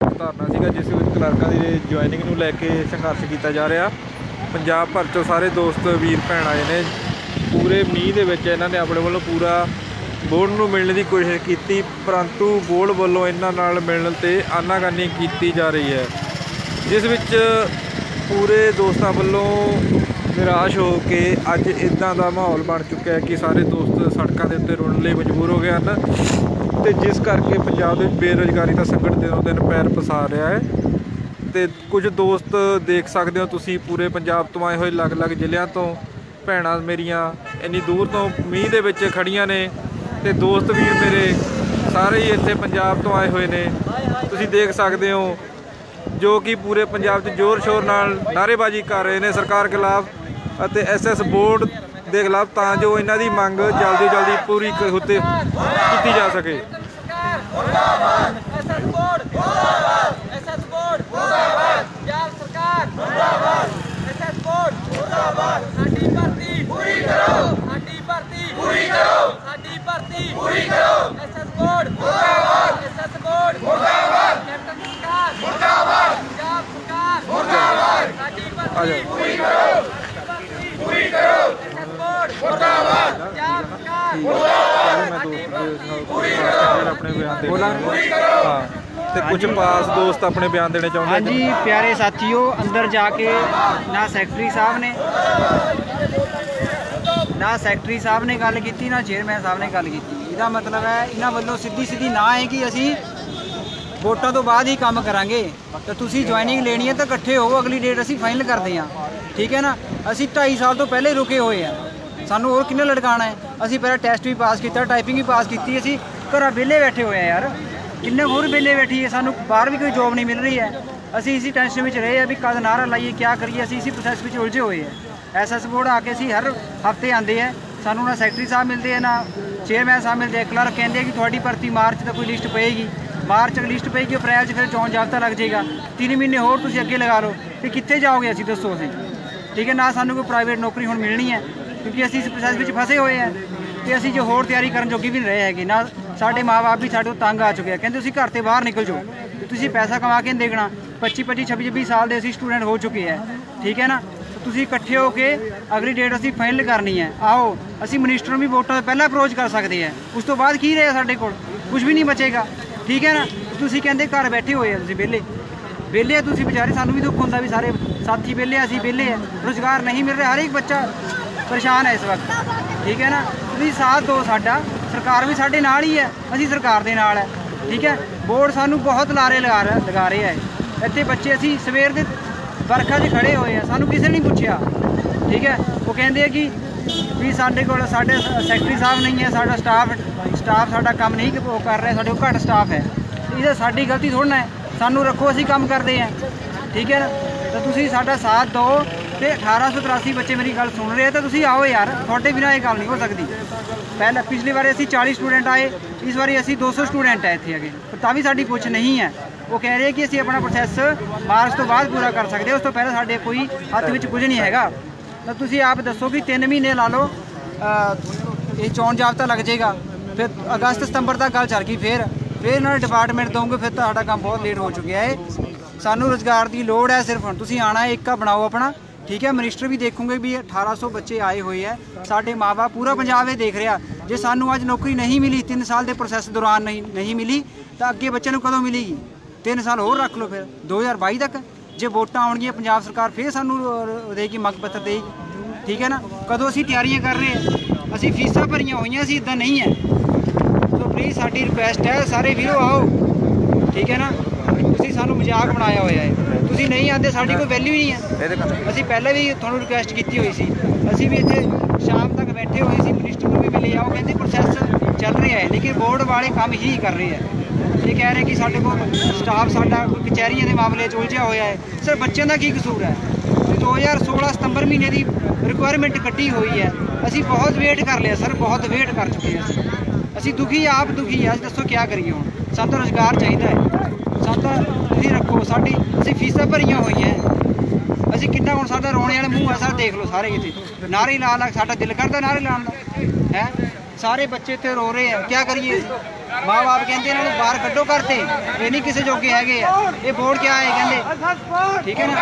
ਧਰਨਾ ਸੀਗਾ, ਜਿਸ ਵਿੱਚ ਕਲਰਕਾਂ ਦੀ ਜੁਆਇਨਿੰਗ ਨੂੰ ਲੈ ਕੇ ਸੰਘਰਸ਼ ਕੀਤਾ ਜਾ ਰਿਹਾ। ਪੰਜਾਬ ਭਰ ਚੋਂ ਸਾਰੇ ਦੋਸਤ, ਵੀਰ, ਭੈਣ ਆਏ ਨੇ। ਪੂਰੇ ਮੀਂਹ ਦੇ ਵਿੱਚ ਇਹਨਾਂ ਨੇ ਆਪਣੇ ਵੱਲੋਂ ਪੂਰਾ ਬੋਰਡ ਨੂੰ ਮਿਲਣ ਦੀ ਕੋਸ਼ਿਸ਼ ਕੀਤੀ, ਪਰੰਤੂ ਬੋਰਡ ਵੱਲੋਂ ਇਹਨਾਂ ਨਾਲ ਮਿਲਣ ਤੇ ਆਨਾਕਾਨੀ ਕੀਤੀ ਜਾ ਰਹੀ ਹੈ। ਜਿਸ ਵਿੱਚ ਪੂਰੇ ਦੋਸਤਾਂ ਵੱਲੋਂ ਨਿਰਾਸ਼ ਹੋ ਕੇ ਅੱਜ ਇਦਾਂ ਦਾ ਮਾਹੌਲ ਬਣ ਚੁੱਕਿਆ ਹੈ ਕਿ ਸਾਰੇ ਦੋਸਤ ਸੜਕਾਂ ਦੇ ਉੱਤੇ ਰੁਲਣ ਲਈ ਮਜਬੂਰ ਹੋ ਗਏ ਹਨ। ਤੇ ਜਿਸ ਕਰਕੇ ਪੰਜਾਬ ਦੇ ਵਿੱਚ ਬੇਰੁਜ਼ਗਾਰੀ ਦਾ ਸੰਕਟ ਦਿਨੋਂ ਦਿਨ ਪੈਰ ਪਸਾਰ ਰਿਹਾ ਹੈ। ਤੇ ਕੁਝ ਦੋਸਤ ਦੇਖ ਸਕਦੇ ਹੋ ਤੁਸੀਂ, ਪੂਰੇ ਪੰਜਾਬ ਤੋਂ ਆਏ ਹੋਏ ਅਲੱਗ-ਅਲੱਗ ਜ਼ਿਲ੍ਹਿਆਂ ਤੋਂ। ਭੈਣਾਂ ਮੇਰੀਆਂ ਇੰਨੀ ਦੂਰ ਤੋਂ ਮੀਂਹ ਦੇ ਵਿੱਚ ਖੜੀਆਂ ਨੇ ਤੇ ਦੋਸਤ ਵੀਰ ਮੇਰੇ, ਸਾਰੇ ਹੀ ਇੱਥੇ ਪੰਜਾਬ ਤੋਂ ਆਏ ਹੋਏ ਨੇ। ਤੁਸੀਂ ਦੇਖ ਸਕਦੇ ਹੋ ਜੋ ਕਿ ਪੂਰੇ ਪੰਜਾਬ 'ਚ ਜ਼ੋਰ ਸ਼ੋਰ ਨਾਲ ਨਾਅਰੇਬਾਜ਼ੀ ਕਰ ਰਹੇ ਨੇ। ਸਰਕਾਰ ਖਿਲਾਫ ਅਤੇ ਐਸਐਸ ਬੋਰਡ ਦੇ ਖਿਲਾਫ ਤਾਂ ਜੋ ਇਹਨਾਂ ਦੀ ਮੰਗ ਜਲਦੀ ਜਲਦੀ ਪੂਰੀ ਉੱਤੇ ਕੀਤੀ ਜਾ ਸਕੇ। ਐਸਐਸ ਬੋਰਡ ਮੁਰਦਾਬਾਦ। ਐਸਐਸ ਬੋਰਡ ਮੁਰਦਾਬਾਦ ਪੰਜਾਬ ਸਰਕਾਰ ਮੁਰਦਾਬਾਦ ਐਸਐਸ ਬੋਰਡ ਮੁਰਦਾਬਾਦ ਸਾਡੀ ਭਰਤੀ ਪੂਰੀ ਕਰੋ ਸਾਡੀ ਭਰਤੀ ਪੂਰੀ ਕਰੋ ਸਾਡੀ ਭਰਤੀ ਪੂਰੀ ਕਰੋ ਐਸਐਸ ਬੋਰਡ ਮੁਰਦਾਬਾਦ ਐਸਐਸ ਬੋਰਡ ਮੁਰਦਾਬਾਦ ਕੈਪਟਨ ਸਰਕਾਰ ਮੁਰਦਾਬਾਦ ਪੰਜਾਬ ਸਰਕਾਰ ਮੁਰਦਾਬਾਦ ਸਾਡੀ ਆ ਭਰਤੀ ਜਾਓ ਪੂਰੀ ਕਰੋ ਪੂਰੀ ਕਰੋ ਐਸਐਸ ਬੋਰਡ ਮੁਰਦਾਬਾਦ ਪੰਜਾਬ ਸਰਕਾਰ ਮੈਂ ਦੋਸਤ ਆਪਣੇ ਬਿਆਨ ਦੇ ਹਾਂ ਤੇ ਕੁਝ ਪਾਸ ਦੋਸਤ ਆਪਣੇ ਬਿਆਨ ਦੇਣੇ ਚਾਹੁੰਦੇ ਹਾਂਜੀ ਪਿਆਰੇ ਸਾਥੀਓ ਅੰਦਰ ਜਾ ਕੇ ਨਾ ਸੈਕਟਰੀ ਸਾਹਿਬ ਨੇ ਨਾ ਸੈਕਟਰੀ ਸਾਹਿਬ ਨੇ ਗੱਲ ਕੀਤੀ ਨਾ ਚੇਅਰਮੈਨ ਸਾਹਿਬ ਨੇ ਗੱਲ ਕੀਤੀ। ਇਹਦਾ ਮਤਲਬ ਹੈ ਇਹਨਾਂ ਵੱਲੋਂ ਸਿੱਧੀ ਸਿੱਧੀ ਨਾ ਹੈ ਕਿ ਅਸੀਂ ਵੋਟਾਂ ਤੋਂ ਬਾਅਦ ਹੀ ਕੰਮ ਕਰਾਂਗੇ। ਤਾਂ ਤੁਸੀਂ ਜੁਆਇਨਿੰਗ ਲੈਣੀ ਹੈ ਤਾਂ ਇਕੱਠੇ ਹੋਵੋ ਅਗਲੀ ਡੇਟ ਅਸੀਂ ਫਾਈਨਲ ਕਰਦੇ ਹਾਂ। ਠੀਕ ਹੈ ਨਾ? ਅਸੀਂ 2.5 ਸਾਲ ਤੋਂ ਪਹਿਲੇ ਰੁਕੇ ਹੋਏ ਆ ਸਾਨੂੰ ਹੋਰ ਕਿੰਨੇ ਲਟਕਾਣਾ ਹੈ? ਅਸੀਂ ਪਹਿਲਾਂ ਟੈਸਟ ਵੀ ਪਾਸ ਕੀਤਾ ਟਾਈਪਿੰਗ ਵੀ ਪਾਸ ਕੀਤੀ, ਅਸੀਂ ਘਰਾਂ ਵਿਹਲੇ ਬੈਠੇ ਹੋਏ ਆ ਯਾਰ। ਕਿੰਨੇ ਹੋਰ ਵਿਹਲੇ ਬੈਠੀਏ ਸਾਨੂੰ ਬਾਹਰ ਵੀ ਕੋਈ ਜੋਬ ਨਹੀਂ ਮਿਲ ਰਹੀ ਹੈ। ਅਸੀਂ ਇਸੀ ਟੈਨਸ਼ਨ ਵਿੱਚ ਰਹੇ ਆ ਵੀ ਕਦ ਨਾਰਾ ਲਾਈਏ ਕੀ ਕਰੀਏ, ਅਸੀਂ ਇਸੀ ਪ੍ਰੋਸੈਸ ਵਿੱਚ ਉਲਝੇ ਹੋਏ ਆ। ਐਸਐਸ ਬੋਰਡ ਆ ਕੇ ਅਸੀਂ ਹਰ ਹਫ਼ਤੇ ਆਂਦੇ ਆ। ਸਾਨੂੰ ਨਾ ਸੈਕਟਰੀ ਸਾਹਿਬ ਮਿਲਦੇ ਆ, ਨਾ ਚੇਅਰਮੈਨ ਸਾਹਿਬ ਮਿਲਦੇ ਆ। ਕਲਰਕ ਕਹਿੰਦੇ ਕਿ ਤੁਹਾਡੀ ਭਰਤੀ ਮਾਰਚ ਤੱਕ ਕੋਈ ਲਿਸਟ ਪਏਗੀ। ਮਾਰਚ ਲਿਸਟ ਪਏਗੀ, ਅਪ੍ਰੈਲ 'ਚ ਫਿਰ ਚੋਣ ਜਾਬਤਾ ਲੱਗ ਜਾਏਗਾ। ਤਿੰਨ ਮਹੀਨੇ ਹੋਰ ਤੁਸੀਂ ਅੱਗੇ ਲਗਾ ਲਓ। ਤੇ ਕਿੱਥੇ ਜਾਓਗੇ ਅਸੀਂ, ਦੱਸੋ ਅਸੀਂ ਠੀਕ ਹੈ, ਨਾ ਸਾਨੂੰ ਕੋਈ ਪ੍ਰਾਈਵੇਟ ਨੌਕਰੀ ਹੁਣ ਮਿਲਣੀ ਹੈ। ਕਿਉਂਕਿ ਅਸੀਂ ਇਸ ਪ੍ਰੋਸੈਸ ਵਿੱਚ ਫਸੇ ਹੋਏ ਹਾਂ ਤੇ ਅਸੀਂ ਜੋ ਹੋਰ ਤਿਆਰੀ ਕਰਨ ਜੋਗੀ ਵੀ ਨਹੀਂ ਰਹੇ ਹੈਗੇ। ਨਾ ਸਾਡੇ ਮਾਪੇ ਵੀ ਸਾਡੇ ਤੋਂ ਤੰਗ ਆ ਚੁੱਕੇ ਆ। ਕਹਿੰਦੇ ਤੁਸੀਂ ਘਰ ਤੇ ਬਾਹਰ ਨਿਕਲ ਜਾਓ। ਤੇ ਤੁਸੀਂ ਪੈਸਾ ਕਮਾ ਕੇ ਨਹੀਂ ਦੇਖਣਾ। 25 25 26 26 ਸਾਲ ਦੇ ਅਸੀਂ ਸਟੂਡੈਂਟ ਹੋ ਚੁੱਕੇ ਆ। ਠੀਕ ਹੈ ਨਾ? ਤੁਸੀਂ ਇਕੱਠੇ ਹੋ ਕੇ ਅਗਲੀ ਡੇਟ ਅਸੀਂ ਫਾਈਨਲ ਕਰਨੀ ਹੈ। ਆਓ ਅਸੀਂ ਮਿਨਿਸਟਰ ਨੂੰ ਵੀ ਵੋਟਾਂ ਤੋਂ ਪਹਿਲਾਂ ਅਪਰੋਚ ਕਰ ਸਕਦੇ ਆ ਉਸ ਤੋਂ ਬਾਅਦ ਕੀ ਰਿਹਾ ਸਾਡੇ ਕੋਲ? ਕੁਝ ਵੀ ਨਹੀਂ ਬਚੇਗਾ। ਠੀਕ ਹੈ ਨਾ? ਤੁਸੀਂ ਕਹਿੰਦੇ ਘਰ ਬੈਠੇ ਹੋਏ ਆ ਤੁਸੀਂ ਵਿਹਲੇ। ਵਿਹਲੇ ਆ ਤੁਸੀਂ ਵਿਚਾਰੇ ਸਾਨੂੰ ਵੀ ਦੁੱਖ ਹੁੰਦਾ ਵੀ ਸਾਰੇ ਸਾਥੀ ਵਿਹਲੇ ਆ, ਅਸੀਂ ਵਿਹਲੇ ਆ। ਰੋਜ਼ਗਾਰ ਨਹੀਂ ਮਿਲ ਰਿਹਾ। ਹਰ ਇੱਕ ਬੱਚਾ ਪਰੇਸ਼ਾਨ ਹੈ ਇਸ ਵਕਤ। ਠੀਕ ਹੈ ਨਾ? ਤੁਸੀਂ ਸਾਥ ਦਿਓ ਸਾਡਾ। ਸਰਕਾਰ ਵੀ ਸਾਡੇ ਨਾਲ ਹੀ ਹੈ। ਅਸੀਂ ਸਰਕਾਰ ਦੇ ਨਾਲ ਹੈ। ਠੀਕ ਹੈ? ਬੋਰਡ ਸਾਨੂੰ ਬਹੁਤ ਲਾਰੇ ਲਗਾ ਰਿਹਾ ਲਗਾ ਰਹੇ ਹੈ। ਇੱਥੇ ਬੱਚੇ ਅਸੀਂ ਸਵੇਰ ਦੇ ਵਰਖਾ 'ਚ ਖੜੇ ਹੋਏ ਆ ਸਾਨੂੰ ਕਿਸੇ ਨੇ ਨਹੀਂ ਪੁੱਛਿਆ। ਠੀਕ ਹੈ? ਉਹ ਕਹਿੰਦੇ ਆ ਕਿ ਵੀ ਸਾਡੇ ਕੋਲ, ਸਾਡੇ ਸੈਕਟਰੀ ਸਾਹਿਬ ਨਹੀਂ ਹੈ। ਸਾਡਾ ਸਟਾਫ ਸਟਾਫ ਸਾਡਾ ਕੰਮ ਨਹੀਂ ਉਹ ਕਰ ਰਿਹਾ। ਸਾਡੇ ਕੋਲ ਘੱਟ ਸਟਾਫ ਹੈ। ਇਹਦਾ ਸਾਡੀ ਗਲਤੀ ਥੋੜ੍ਹਾ ਹੈ। ਸਾਨੂੰ ਰੱਖੋ, ਅਸੀਂ ਕੰਮ ਕਰਦੇ ਹਾਂ। ਠੀਕ ਹੈ ਨਾ? ਤਾਂ ਤੁਸੀਂ ਸਾਡਾ ਸਾਥ ਦਿਓ। ਤੇ 1883 ਬੱਚੇ ਮੇਰੀ ਗੱਲ ਸੁਣ ਰਹੇ ਤਾਂ ਤੁਸੀਂ ਆਓ ਯਾਰ, ਤੁਹਾਡੇ ਬਿਨਾਂ ਇਹ ਗੱਲ ਨਹੀਂ ਹੋ ਸਕਦੀ। ਪਹਿਲਾਂ ਪਿਛਲੀ ਵਾਰੀ ਅਸੀਂ 40 ਸਟੂਡੈਂਟ ਆਏ, ਇਸ ਵਾਰੀ ਅਸੀਂ 200 ਸਟੂਡੈਂਟ ਆਏ ਇੱਥੇ ਹੈਗੇ। ਪਰ ਤਾਂ ਵੀ ਸਾਡੀ ਪੁੱਛ ਨਹੀਂ ਹੈ। ਉਹ ਕਹਿ ਰਹੇ ਕਿ ਅਸੀਂ ਆਪਣਾ ਪ੍ਰੋਸੈਸ ਮਾਰਚ ਤੋਂ ਬਾਅਦ ਪੂਰਾ ਕਰ ਸਕਦੇ ਉਸ ਤੋਂ ਪਹਿਲਾਂ ਸਾਡੇ ਕੋਈ ਹੱਥ ਵਿੱਚ ਕੁਝ ਨਹੀਂ ਹੈਗਾ। ਤਾਂ ਤੁਸੀਂ ਆਪ ਦੱਸੋ ਕਿ 3 ਮਹੀਨੇ ਲਾ ਲਓ ਇਹ ਚੋਣ ਜਾਬਤਾ ਲੱਗ ਜਾਏਗਾ। ਫਿਰ ਅਗਸਤ ਸਤੰਬਰ ਤੱਕ ਗੱਲ ਚੱਲ ਗਈ ਫਿਰ। ਫਿਰ ਇਹਨਾਂ ਨੂੰ ਡਿਪਾਰਟਮੈਂਟ ਦੋਗੇ ਫਿਰ ਤਾਂ ਸਾਡਾ ਕੰਮ ਬਹੁਤ ਲੇਟ ਹੋ ਚੁੱਕਿਆ ਹੈ ਸਾਨੂੰ ਰੋਜ਼ਗਾਰ ਦੀ ਲੋੜ ਹੈ ਸਿਰਫ ਹੁਣ। ਤੁਸੀਂ ਆਣਾ ਹੈ, ਇੱਕਾ ਬਣਾਓ ਆਪਣਾ। ਠੀਕ ਹੈ ਮਿਨਿਸਟਰ ਵੀ ਦੇਖੂਗੇ ਵੀ 1800 ਬੱਚੇ ਆਏ ਹੋਏ ਹੈ। ਸਾਡੇ ਮਾਪੇ ਪੂਰਾ ਪੰਜਾਬ ਇਹ ਦੇਖ ਰਿਹਾ। ਜੇ ਸਾਨੂੰ ਅੱਜ ਨੌਕਰੀ ਨਹੀਂ ਮਿਲੀ 3 ਸਾਲ ਦੇ ਪ੍ਰੋਸੈਸ ਦੌਰਾਨ ਨਹੀਂ ਨਹੀਂ ਮਿਲੀ ਤਾਂ ਅੱਗੇ ਬੱਚਿਆਂ ਨੂੰ ਕਦੋਂ ਮਿਲੇਗੀ? 3 ਸਾਲ ਹੋਰ ਰੱਖ ਲਓ ਫਿਰ 2022 ਤੱਕ। ਜੇ ਵੋਟਾਂ ਆਉਣਗੀਆਂ ਪੰਜਾਬ ਸਰਕਾਰ ਫਿਰ ਸਾਨੂੰ ਅਹ, ਦੇਗੀ ਮੰਗ ਪੱਤਰ ਦੇਗੀ। ਠੀਕ ਹੈ ਨਾ? ਕਦੋਂ ਅਸੀਂ ਤਿਆਰੀਆਂ ਕਰ ਰਹੇ ਹਾਂ? ਅਸੀਂ ਫੀਸਾਂ ਭਰੀਆਂ ਹੋਈਆਂ ਸੀ ਇਦਾਂ ਨਹੀਂ ਹੈ। ਸੋ ਪਲੀਜ਼ ਸਾਡੀ ਰਿਕੁਐਸਟ ਹੈ ਸਾਰੇ ਵੀਰੋ ਆਓ। ਠੀਕ ਹੈ ਨਾ? ਤੁਸੀਂ ਸਾਨੂੰ ਮਜ਼ਾਕ ਬਣਾਇਆ ਹੋਇਆ ਹੈ। ਤੁਸੀਂ ਨਹੀਂ ਆਉਂਦੇ ਸਾਡੀ ਕੋਈ ਵੈਲਿਊ ਨਹੀਂ ਹੈ। ਅਸੀਂ ਪਹਿਲਾਂ ਵੀ ਤੁਹਾਨੂੰ ਰਿਕੁਐਸਟ ਕੀਤੀ ਹੋਈ ਸੀ। ਅਸੀਂ ਵੀ ਇੱਥੇ ਸ਼ਾਮ ਤੱਕ ਬੈਠੇ ਹੋਏ ਸੀ ਮਿਨਿਸਟਰ ਨੂੰ ਵੀ ਮਿਲੇ ਆ ਉਹ ਕਹਿੰਦੇ ਪ੍ਰੋਸੈਸ ਚੱਲ ਰਿਹਾ ਹੈ ਲੇਕਿਨ ਬੋਰਡ ਵਾਲੇ ਕੰਮ ਹੀ ਕਰ ਰਹੇ ਹੈ। ਇਹ ਕਹਿ ਰਹੇ ਕਿ ਸਾਡੇ ਕੋਲ ਸਟਾਫ ਸਾਡਾ ਕੋਈ ਕਚਹਿਰੀਆਂ ਦੇ ਮਾਮਲੇ 'ਚ ਉਲਝਿਆ ਹੋਇਆ ਹੈ। ਸਰ ਬੱਚਿਆਂ ਦਾ ਕੀ ਕਸੂਰ ਹੈ? 2016 ਸਤੰਬਰ ਮਹੀਨੇ ਦੀ ਰਿਕੁਆਇਰਮੈਂਟ ਕੱਢੀ ਹੋਈ ਹੈ। ਅਸੀਂ ਬਹੁਤ ਵੇਟ ਕਰ ਲਿਆ ਸਰ ਬਹੁਤ ਵੇਟ ਕਰ ਚੁੱਕੇ ਹਾਂ ਅਸੀਂ। ਅਸੀਂ ਦੁਖੀ ਆਪ ਦੁਖੀ ਆ ਦੱਸੋ ਕੀ ਕਰੀਏ ਹੁਣ? ਸਾਨੂੰ ਤਾਂ ਰੋਜ਼ਗਾਰ ਚਾਹੀਦਾ ਹੈ। ਤਾਂ ਤੁਸੀਂ ਰੱਖੋ ਸਾਡੀ ਅਸੀਂ ਫੀਸਾਂ ਭਰੀਆਂ ਹੋਈਆਂ। ਅਸੀਂ ਕਿੰਨਾ ਹੁਣ ਸਾਡਾ ਰੋਣੇ ਵਾਲੇ ਮੂੰਹ ਆ ਸਰ ਦੇਖ ਲਓ ਸਾਰੇ ਇੱਥੇ। ਨਾਰੇ ਲਾ ਲਾ ਸਾਡਾ ਦਿਲ ਕਰਦਾ ਨਾਰੇ ਲਾਉਣ ਦਾ। ਹੈ? ਸਾਰੇ ਬੱਚੇ ਇੱਥੇ ਰੋ ਰਹੇ ਆ ਕੀ ਕਰੀਏ? ਮਾਂ-ਬਾਪ ਕਹਿੰਦੇ ਇਹਨਾਂ ਨੂੰ ਬਾਹਰ ਕੱਢੋ ਘਰ ਤੇ। ਇਹ ਨਹੀਂ ਕਿਸੇ ਜੋਗੇ ਹੈਗੇ ਆ। ਇਹ ਬੋਰਡ ਕਿਆ ਹੈ ਕਹਿੰਦੇ? ਠੀਕ ਹੈ ਨਾ?